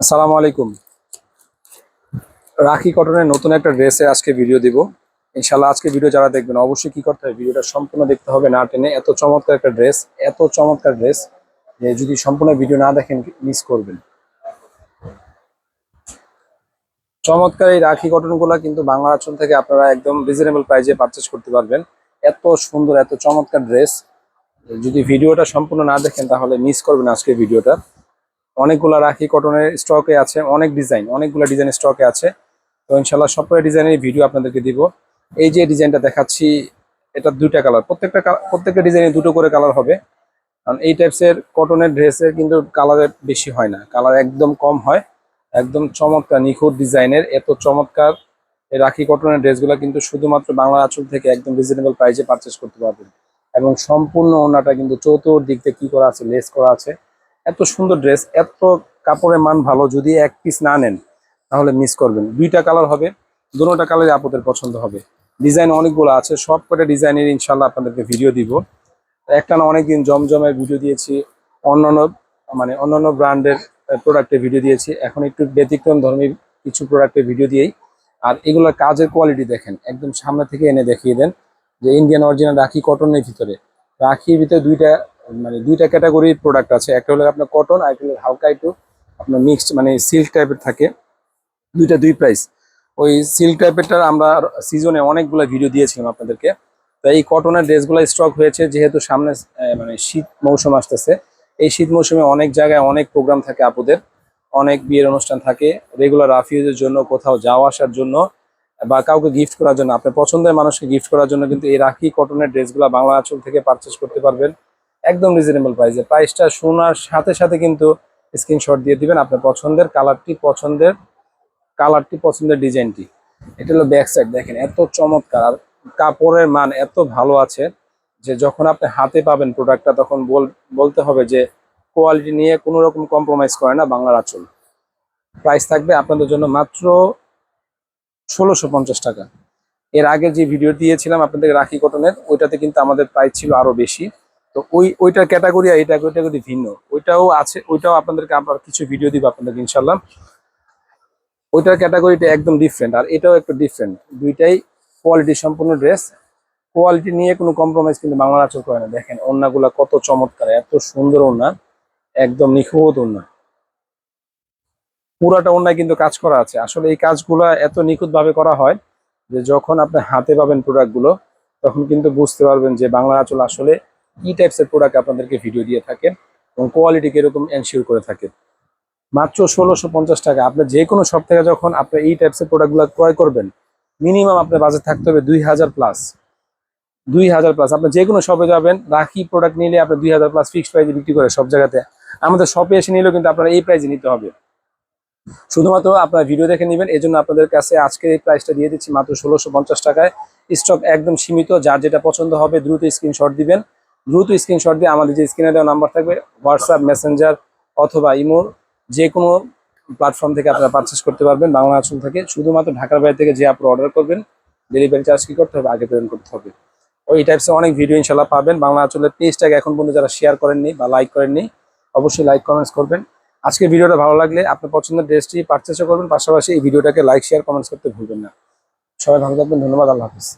আসসালামু আলাইকুম। রাখি কটনের নতুন একটা ড্রেসে আজকে ভিডিও দিব। ইনশাল্লাহ আজকে ভিডিও যারা দেখবেন, অবশ্যই কি করতে হবে? ভিডিওটা সম্পূর্ণ দেখতে হবে, না টেনে এত চমৎকার একটা ড্রেস, এত চমৎকার ড্রেস, যে যদি সম্পূর্ণ ভিডিও না দেখেন মিস করবেন। চমৎকার এই রাখি কটনগুলো কিন্তু বাংলা আঁচল থেকে আপনারা একদম রিজনেবল প্রাইজে পারচেস করতে পারবেন। এত সুন্দর, এত চমৎকার ড্রেস। যদি ভিডিওটা সম্পূর্ণ না দেখেন, তাহলে মিস করবেন আজকে ভিডিওটা অনেকগুলা রাখি কটনের স্টকে আছে, অনেক ডিজাইন, অনেকগুলো ডিজাইন স্টকে আছে। তো ইনশাল্লাহ সবকটা ডিজাইনের ভিডিও আপনাদেরকে দিব। এই যে ডিজাইনটা দেখাচ্ছি, এটা দুইটা কালার, প্রত্যেকটা প্রত্যেকটা ডিজাইনে দুটো করে কালার হবে। কারণ এই টাইপসের কটনের ড্রেসের কিন্তু কালারের বেশি হয় না, কালার একদম কম হয়। একদম চমৎকার, নিখুঁত ডিজাইনের, এত চমৎকার এই রাখি কটনের ড্রেসগুলো কিন্তু শুধুমাত্র বাংলা আঁচল থেকে একদম রিজনেবল প্রাইসে পারচেস করতে পারবেন। এবং সম্পূর্ণ ওনাটা কিন্তু চতুর্দিক দিয়ে কি করা আছে লেস করা আছে। এত সুন্দর ড্রেস এত কাপড়ের মান ভালো, যদি এক পিস না নেন, তাহলে মিস করবেন। দুইটা কালার হবে, দুটোটা কালারই আপনাদের পছন্দ হবে। ডিজাইন অনেকগুলো আছে, সব কটা ডিজাইনের ইনশাল্লাহ আপনাদেরকে ভিডিও দিব। একটা না অনেকদিন জমজমের ভিডিও দিয়েছি, অন্যান্য মানে অন্যান্য ব্র্যান্ডের প্রোডাক্টের ভিডিও দিয়েছি। এখন একটু ব্যতিক্রম ধর্মী কিছু প্রোডাক্টের ভিডিও দিয়েই। আর এগুলোর কাজের কোয়ালিটি দেখেন, একদম সামনে থেকে এনে দেখিয়ে দেন যে ইন্ডিয়ান অরিজিনাল রাখি কটনের ভিতরে। রাখির ভিতরে দুইটা মানে দুইটা ক্যাটাগরির প্রোডাক্ট আছে। একটা হলো আপনার কটন আর একটা হলো হালকা একটু আপনার মিক্সড মানে সিল্ক টাইপের থাকে। দুইটা দুই প্রাইস ওই সিল্ক টাইপেরটার আমরা সিজনে অনেকগুলো ভিডিও দিয়েছিলাম আপনাদেরকে। তো এই কটনের ড্রেসগুলো স্টক হয়েছে, যেহেতু সামনে মানে শীত মৌসুম আসতেছে। এই শীত মৌসুমে অনেক জায়গায় অনেক প্রোগ্রাম থাকে আপুদের। অনেক বিয়ের অনুষ্ঠান থাকে। রেগুলার রাফিউজের জন্য, কোথাও যাওয়া আসার জন্য, বা কাউকে গিফট করার জন্য, আপনার পছন্দের মানুষকে গিফট করার জন্য কিন্তু এই রাখি কটনের ড্রেসগুলো বাংলা আঁচল থেকে পারচেস করতে পারবেন। একদম রিজনেবল প্রাইসে প্রাইসটা শোনার সাথে সাথে কিন্তু স্ক্রিনশট দিয়ে দিবেন আপনার পছন্দের কালারটি পছন্দের কালারটি পছন্দের ডিজাইনটি এটা হলো ব্যাক সাইড দেখেন এত চমৎকার। আর কাপড়ের মান এত ভালো আছে যে যখন আপনি হাতে পাবেন প্রোডাক্টটা তখন বল, বলতে হবে যে কোয়ালিটি নিয়ে কোনো রকম কম্প্রোমাইজ করে না বাংলার আঁচল। প্রাইস থাকবে আপনাদের জন্য মাত্র ষোলোশো পঞ্চাশ টাকা। এর আগে যে ভিডিও দিয়েছিলাম আপনাদের রাখি কটনের ওইটাতে কিন্তু আমাদের প্রাইস ছিল আরও বেশি। তো ওই, ওইটার ক্যাটাগরি আর এটা ক্যাটাগরি ভিন্ন। ওইটাও আছে, ওইটাও আপনাদেরকে আবার কিছু ভিডিও দিব আপনাদেরকে ইনশাল্লাহ ওইটার ক্যাটাগরিটা একদম ডিফারেন্ট আর এটাও একটু ডিফারেন্ট দুইটাই কোয়ালিটি সম্পূর্ণ ড্রেস কোয়ালিটি নিয়ে কোনো কম্প্রোমাইজ কিন্তু বাংলা আচর করে না। দেখেন, ওড়নাগুলা কত চমৎকার, এত সুন্দর ওড়না, একদম নিখুঁত ওড়না। পুরাটা ওড়নায় কিন্তু কাজ করা আছে। আসলে এই কাজগুলা এত নিখুঁত ভাবে করা হয় যে যখন আপনি হাতে পাবেন প্রোডাক্টগুলো তখন কিন্তু বুঝতে পারবেন যে বাংলা আচল আসলে কি টাইপসের প্রোডাক্ট আপনাদেরকে ভিডিও দিয়ে থাকে এবং কোয়ালিটি কীরকম এনশিওর করে থাকে? মাত্র ষোলোশো পঞ্চাশ টাকা। আপনি যে কোনো সব থেকে যখন আপনি এই টাইপসের প্রোডাক্টগুলো ক্রয় করবেন মিনিমাম আপনার বাজেট থাকতে হবে দুই হাজার প্লাস দুই হাজার প্লাস আপনি যে কোনো শপে যাবেন, রাখি প্রোডাক্ট নিলে আপনি দুই হাজার প্লাস ফিক্সড প্রাইসে বিক্রি করে সব জায়গাতে। আমাদের শপে এসে নিলেও কিন্তু আপনারা এই প্রাইসে নিতে হবে। শুধুমাত্র আপনার ভিডিও দেখে নেবেন এই জন্য আপনাদের কাছে আজকে এই প্রাইসটা দিয়ে দিচ্ছি মাত্র ষোলোশো পঞ্চাশ টাকায়। স্টক একদম সীমিত, যার যেটা পছন্দ হবে দ্রুত স্ক্রিনশট দিবেন। দ্রুত স্ক্রিনশট দিয়ে আমাদের যে স্ক্রিনে দেওয়া নাম্বার থাকবে হোয়াটসঅ্যাপ মেসেঞ্জার অথবা ইমোর যে কোনো প্ল্যাটফর্ম থেকে আপনারা পারচেস করতে পারবেন বাংলা আঁচল থেকে। শুধুমাত্র ঢাকার বাইরে থেকে যে আপনারা অর্ডার করবেন ডেলিভারি চার্জ কি করতে হবে? আগে পেমেন্ট করতে হবে। ওই টাইপসে অনেক ভিডিও ইনশাল্লাহ পাবেন। বাংলা আঁচলের পেজটাকে এখন পর্যন্ত যারা শেয়ার করেননি বা লাইক করেননি, অবশ্যই লাইক কমেন্টস করবেন। আজকে ভিডিওটা ভালো লাগলে আপনার পছন্দের ড্রেসটি পারচেসও করবেন। পাশাপাশি এই ভিডিওটাকে লাইক শেয়ার কমেন্টস করতে ভুলবেন না। সবাই ভালো থাকবেন। ধন্যবাদ। আল্লাহ হাফিজ।